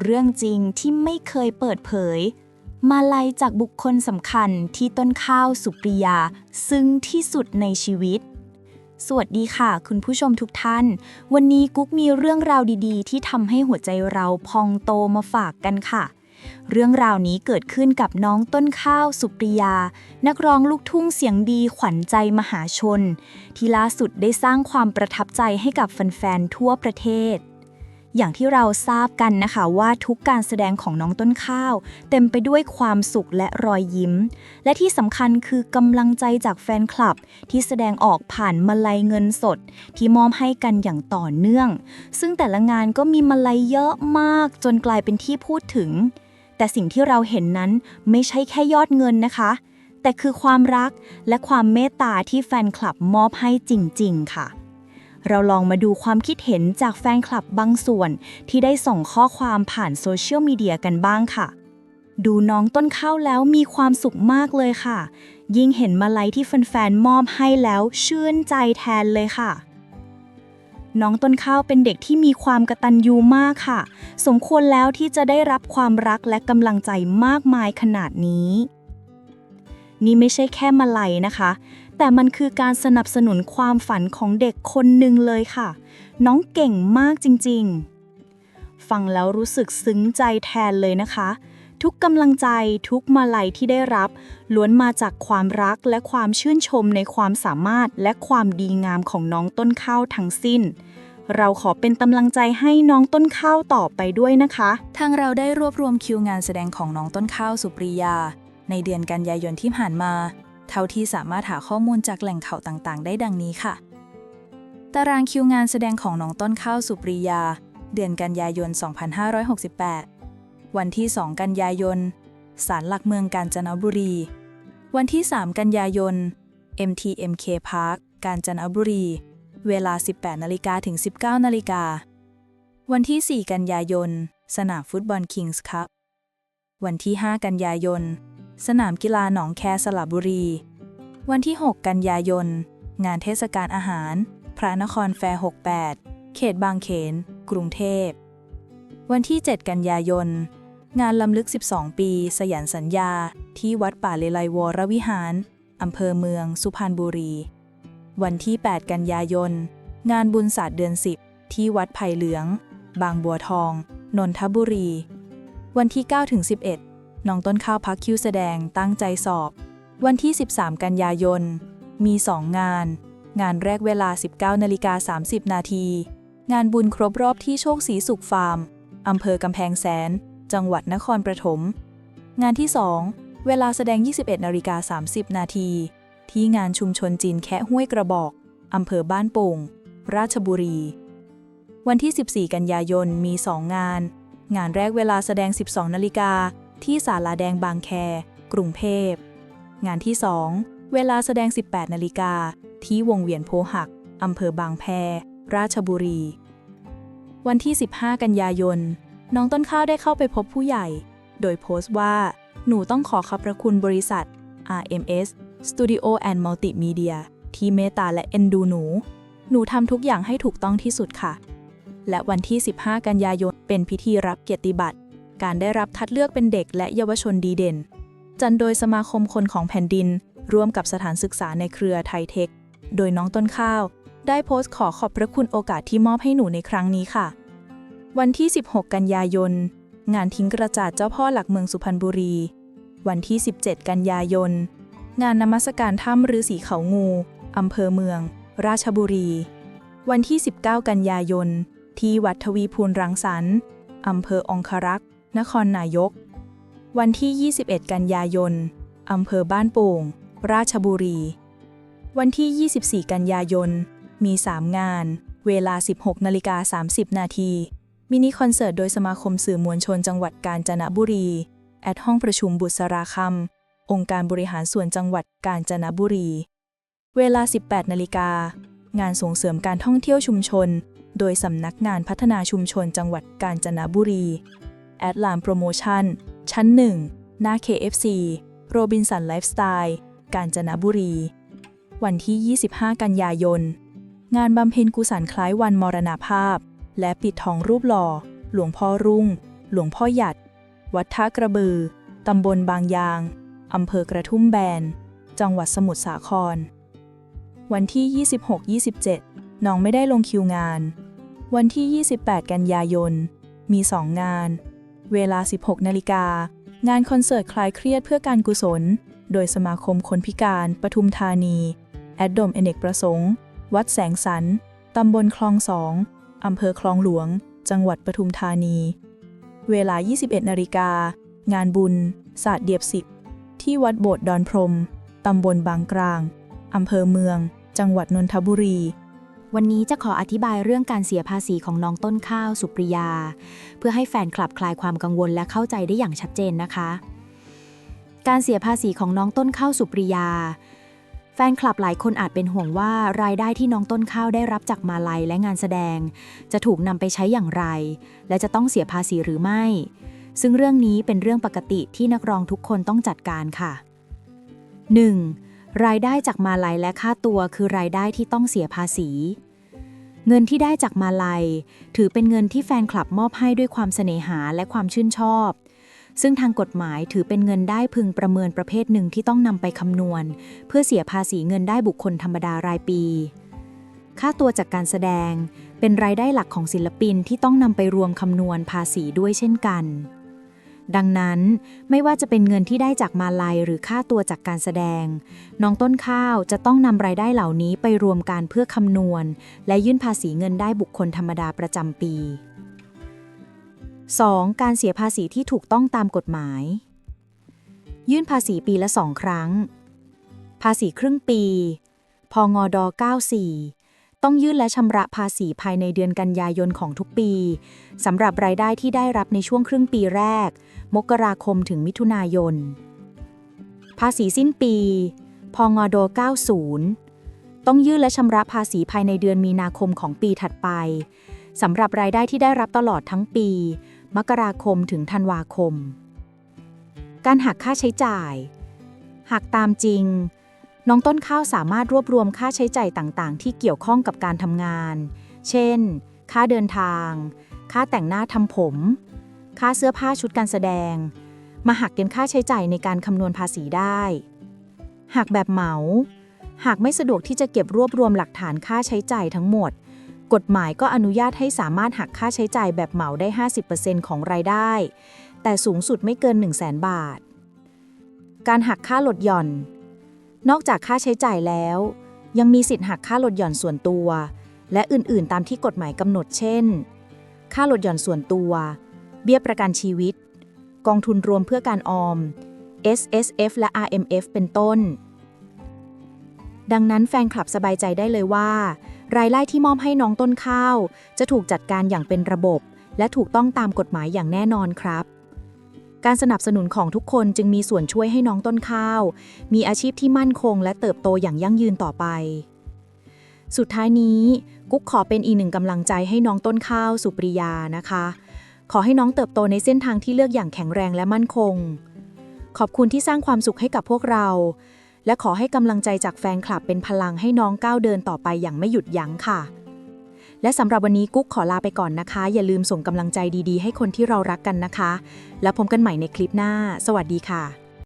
เรื่องจริงที่ไม่เคยเปิดเผย มาลัยจากบุคคลสำคัญที่ต้นข้าวสุปริยา ซึ่งที่สุดในชีวิต สวัสดีค่ะ คุณผู้ชมทุกท่าน วันนี้กุ๊กมีเรื่องราวดีๆ ที่ทำให้หัวใจเราพองโตมาฝากกันค่ะเรื่องราวนี้เกิดขึ้นกับน้องต้นข้าวสุปริยา นักร้องลูกทุ่งเสียงดีขวัญใจมหาชน ที่ล่าสุดได้สร้างความประทับใจให้กับแฟนๆทั่วประเทศ อย่างที่เราทราบกันนะคะว่าทุกการแสดงของน้องต้นข้าว เต็มไปด้วยความสุขและรอยยิ้ม และที่สำคัญคือกำลังใจจากแฟนคลับ ที่แสดงออกผ่านมาลัยเงินสด ที่มอบให้กันอย่างต่อเนื่อง ซึ่งแต่ละงานก็มีมาลัยเยอะมากจนกลายเป็นที่พูดถึง แต่สิ่งที่เราเห็นนั้นไม่ใช่แค่ยอดเงินนะคะ แต่คือความรักและความเมตตาที่แฟนคลับมอบให้จริง ๆ ค่ะ เราลองมาดูความคิดเห็นจากแฟนคลับบางส่วน ที่ได้ส่งข้อความผ่านโซเชียลมีเดียกันบ้างค่ะ ดูน้องต้นข้าวแล้วมีความสุขมากเลยค่ะ ยิ่งเห็นมาลัยที่แฟนๆมอบให้แล้วชื่นใจแทนเลยค่ะน้องต้นข้าวเป็นเด็กที่มีความกระตัญญูมากค่ะ สมควรแล้วที่จะได้รับความรักและกำลังใจมากมายขนาดนี้ นี่ไม่ใช่แค่มาลัยนะคะ แต่มันคือการสนับสนุนความฝันของเด็กคนหนึ่งเลยค่ะ น้องเก่งมากจริงๆ ฟังแล้วรู้สึกซึ้งใจแทนเลยนะคะ ทุกกำลังใจทุกมาลัยที่ได้รับ ล้วนมาจากความรักและความชื่นชมในความสามารถและความดีงามของน้องต้นข้าวทั้งสิ้นเราขอเป็นกำลังใจให้น้องต้นข้าวต่อไปด้วยนะคะ ทางเราได้รวบรวมคิวงานแสดงของน้องต้นข้าวสุปริยา ในเดือนกันยายนที่ผ่านมา เท่าที่สามารถหาข้อมูลจากแหล่งข่าวต่างๆ ได้ดังนี้ค่ะ ตารางคิวงานแสดงของน้องต้นข้าวสุปริยา เดือนกันยายน 2568 วันที่ 2 กันยายนศาลหลักเมืองกาญจนบุรี วันที่ 3 กันยายน MTMK Park กาญจนบุรี เวลา 18นาฬิกาถึง 19นาฬิกา วันที่ 4 กันยายน สนามฟุตบอลคิงส์คัพวันที่ 5 กันยายน สนามกีฬาหนองแคสระบุรี วันที่ 6 กันยายน งานเทศกาลอาหาร พระนครแฟร์ 68 เขตบางเขน กรุงเทพ วันที่ 7 กันยายน งานลำลึก 12 ปี สยันสัญญา ที่วัดป่าเลไลวรวิหาร อำเภอเมือง สุพรรณบุรี วันที่ 8 กันยายน งานบุญศาสตร์เดือน 10 ที่วัดไผ่เหลือง บางบัวทอง นนทบุรี วันที่9ถึง11 น้องต้นข้าวพักคิวแสดงตั้งใจสอบ วันที่ 13 กันยายน มี 2 งาน งานแรกเวลา 19นาฬิกา30 นาที งานบุญครบรอบที่โชคศรีสุขฟาร์ม อำเภอกำแพงแสน จังหวัดนครปฐม งานที่ 2 เวลาแสดง 21นาฬิกา30 นาที ที่งานชุมชนจีนแคะห้วยกระบอก อำเภอบ้านโป่ง ราชบุรี วันที่ 14 กันยายน มี 2 งาน งานแรกเวลาแสดง 12นาฬิกา ที่ศาลาแดงบางแค กรุงเทพ งานที่ 2 เวลาแสดง 18 นาฬิกา ที่วงเวียนโพหัก อำเภอบางแพ ราชบุรี วันที่ 15 กันยายน น้องต้นข้าวได้เข้าไปพบผู้ใหญ่ โดยโพสต์ว่า หนูต้องขอขอบพระคุณบริษัท RMS Studio and Multimedia ที่เมตตาและเอ็นดูหนู หนูทำทุกอย่างให้ถูกต้องที่สุดค่ะ และวันที่ 15 กันยายน เป็นพิธีรับเกียรติบัตร การได้รับคัดเลือกเป็นเด็กและเยาวชนดีเด่น จัดโดยสมาคมคนของแผ่นดิน ร่วมกับสถานศึกษาในเครือไทยเทค โดยน้องต้นข้าว ได้โพสต์ขอขอบพระคุณโอกาสที่มอบให้หนูในครั้งนี้ค่ะ วันที่ 16 กันยายน งานทิ้งกระจาดเจ้าพ่อหลักเมืองสุพรรณบุรี วันที่ 17 กันยายน งานนมัสการถ้ำฤาษีเขางู อำเภอเมือง ราชบุรี วันที่ 19 กันยายน ที่วัดทวีพูนรังสรรค์อำเภอองครักษ์ นครนายก วันที่ 21 กันยายน อำเภอบ้านโป่ง ราชบุรี วันที่ 24 กันยายน มี 3 งาน เวลา 16นาฬิกา30 นาที มินิคอนเสิร์ตโดยสมาคมสื่อมวลชนจังหวัดกาญจนบุรี แอดห้องประชุมบุษราคำ องค์การบริหารส่วนจังหวัดกาญจนบุรี เวลา 18นาฬิกางานส่งเสริมการท่องเที่ยวชุมชน โดยสำนักงานพัฒนาชุมชนจังหวัดกาญจนบุรี แอดลานโปรโมชั่น ชั้น 1 หน้า KFC โรบินสันไลฟ์สไตล์ กาญจนบุรี วันที่ 25 กันยายน งานบำเพ็ญกุศลคล้ายวันมรณภาพ และปิดทองรูปหล่อ หลวงพ่อรุ่ง หลวงพ่อหยัด วัดท่ากระบือ ตำบลบางยาง อำเภอกระทุ่มแบน จังหวัดสมุทรสาคร วันที่ 26-27 น้องไม่ได้ลงคิวงาน วันที่ 28 กันยายน มี 2 งาน เวลา 16 นาฬิกา งานคอนเสิร์ตคลายเครียดเพื่อการกุศล โดยสมาคมคนพิการ ปทุมธานี แอดดมเอเนกประสงค์ วัดแสงสัน ตำบลคลองสองอำเภอคลองหลวง จังหวัดปทุมธานี เวลา 21 นาฬิกา งานบุญ ศาสตร์เดียบสิบที่วัดโบสถ์ดอนพรม ตำบลบางกลาง อำเภอเมือง จังหวัดนนทบุรี วันนี้จะขออธิบายเรื่องการเสียภาษีของน้องต้นข้าวสุปริยา เพื่อให้แฟนคลับคลายความกังวลและเข้าใจได้อย่างชัดเจนนะคะ การเสียภาษีของน้องต้นข้าวสุปริยา แฟนคลับหลายคนอาจเป็นห่วงว่ารายได้ที่น้องต้นข้าวได้รับจากมาลัยและงานแสดง จะถูกนำไปใช้อย่างไร และจะต้องเสียภาษีหรือไม่ ซึ่งเรื่องนี้เป็นเรื่องปกติที่นักร้องทุกคนต้องจัดการค่ะ 1. รายได้จากมาลัยและค่าตัวคือรายได้ที่ต้องเสียภาษี เงินที่ได้จากมาลัย ถือเป็นเงินที่แฟนคลับมอบให้ด้วยความเสน่หาและความชื่นชอบ ซึ่งทางกฎหมายถือเป็นเงินได้พึงประเมินประเภทหนึ่งที่ต้องนำไปคำนวณ เพื่อเสียภาษีเงินได้บุคคลธรรมดารายปี ค่าตัวจากการแสดง เป็นรายได้หลักของศิลปินที่ต้องนำไปรวมคำนวณภาษีด้วยเช่นกัน ดังนั้นไม่ว่าจะเป็นเงินที่ได้จากมาลัยหรือค่าตัวจากการแสดง น้องต้นข้าวจะต้องนำรายได้เหล่านี้ไปรวมกันเพื่อคำนวณ และยื่นภาษีเงินได้บุคคลธรรมดาประจำปี 2. การเสียภาษีที่ถูกต้องตามกฎหมาย ยื่นภาษีปีละสองครั้ง ภาษีครึ่งปี พงด 94 ต้องยื่นและชำระภาษีภายในเดือนกันยายนของทุกปีสำหรับรายได้ที่ได้รับในช่วงครึ่งปีแรก มกราคมถึงมิถุนายน ภาษีสิ้นปี พงด 90 ต้องยื่นและชำระภาษีภายในเดือนมีนาคมของปีถัดไปสำหรับรายได้ที่ได้รับตลอดทั้งปี มกราคมถึงธันวาคม การหักค่าใช้จ่าย หากตามจริง น้องต้นข้าวสามารถรวบรวมค่าใช้จ่ายต่างๆ ที่เกี่ยวข้องกับการทำงาน เช่น ค่าเดินทาง ค่าแต่งหน้าทำผม ค่าเสื้อผ้าชุดการแสดง มาหักเป็นค่าใช้จ่ายในการคำนวณภาษีได้ หากแบบเหมา หากไม่สะดวกที่จะเก็บรวบรวมหลักฐานค่าใช้จ่ายทั้งหมด กฎหมายก็อนุญาตให้สามารถหักค่าใช้จ่ายแบบเหมาได้ 50%ของรายได้ แต่สูงสุดไม่เกิน 1 0 0 0 0 0 บาท การหักค่าลดหย่อน นอกจากค่าใช้จ่ายแล้ว ยังมีสิทธิ์หักค่าลดหย่อนส่วนตัว และอื่นๆ ตามที่กฎหมายกำหนดเช่น ค่าลดหย่อนส่วนตัว เบี้ยประกันชีวิต กองทุนรวมเพื่อการออม S S F และ R M F เป็นต้น ดังนั้นแฟนคลับสบายใจได้เลยว่า รายได้ที่มอบให้น้องต้นข้าว จะถูกจัดการอย่างเป็นระบบ และถูกต้องตามกฎหมายอย่างแน่นอนครับ การสนับสนุนของทุกคนจึงมีส่วนช่วยให้น้องต้นข้าว มีอาชีพที่มั่นคงและเติบโตอย่างยั่งยืนต่อไป สุดท้ายนี้ กุ๊กขอเป็นอีกหนึ่งกำลังใจให้น้องต้นข้าวสุปริยานะคะ ขอให้น้องเติบโตในเส้นทางที่เลือกอย่างแข็งแรงและมั่นคง ขอบคุณที่สร้างความสุขให้กับพวกเรา และขอให้กำลังใจจากแฟนคลับเป็นพลังให้น้องก้าวเดินต่อไปอย่างไม่หยุดยั้งค่ะ และสำหรับวันนี้กุ๊กขอลาไปก่อนนะคะ อย่าลืมส่งกำลังใจดีๆ ให้คนที่เรารักกันนะคะ แล้วพบกันใหม่ในคลิปหน้า สวัสดีค่ะ